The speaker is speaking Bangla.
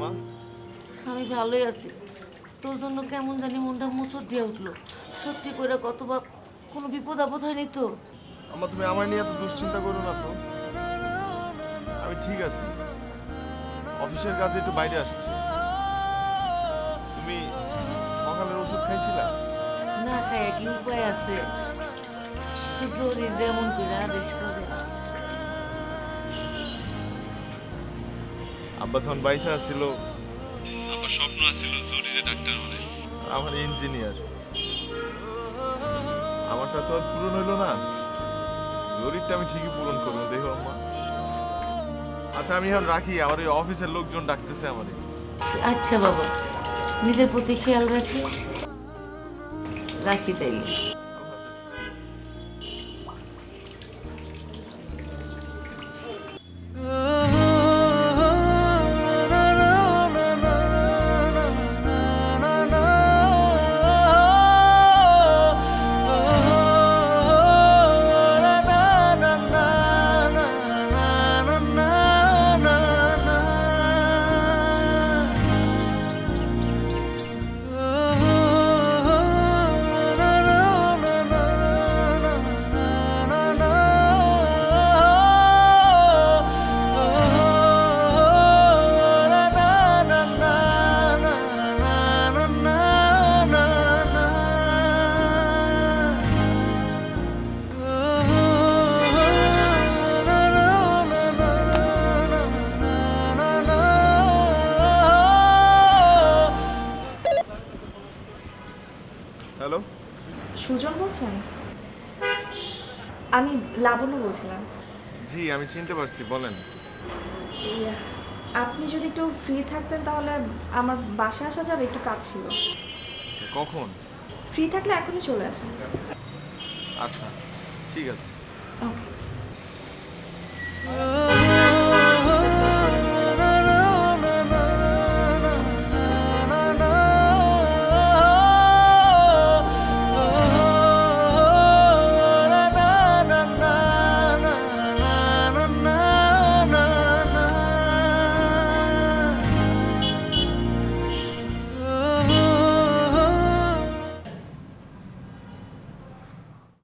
মা? আমি ভালোই আছি। তোর জন্য কেমন জানি মনটা মুসর দিয়ে উঠল। সত্যি করে কতবার কোনো বিপদ আপদ হয়নি তো? আমার তুমি আমার নিয়ে এত দুশ্চিন্তা করো না তো। আমি ঠিক আছি। অফিসের কাজে একটু বাইরে আসছি। তুমি সকালের ওষুধ খাইছিলে? না খাই একই উপায় আছে। জোরে যেমন তুই আদেশ করে। আব্বা যখন বাইসা ছিল আব্বা স্বপ্ন আছিল জরুরি ডাক্তার মানে আমার ইঞ্জিনিয়ার। আমারটা তো আর পূরণ হইল না। জরিরটা আমি ঠিকই পূরণ করব দেখো আম্মা। আচ্ছা আমি এখন রাখি আমার এই অফিসের লোকজন ডাকতেছে আমারে। আচ্ছা বাবা নিজের প্রতি খেয়াল রাখিস। রাখি তাইলে। সুজন বলছেন? আমি লাবণ্য বলছিলাম। জি আমি চিনতে পারছি বলেন। আপনি যদি একটু ফ্রি থাকতেন তাহলে আমার বাসায় আসা যাবে একটু কাজ ছিল। আচ্ছা, কখন? ফ্রি থাকলে এখনই চলে আসেন। আচ্ছা ঠিক আছে। ওকে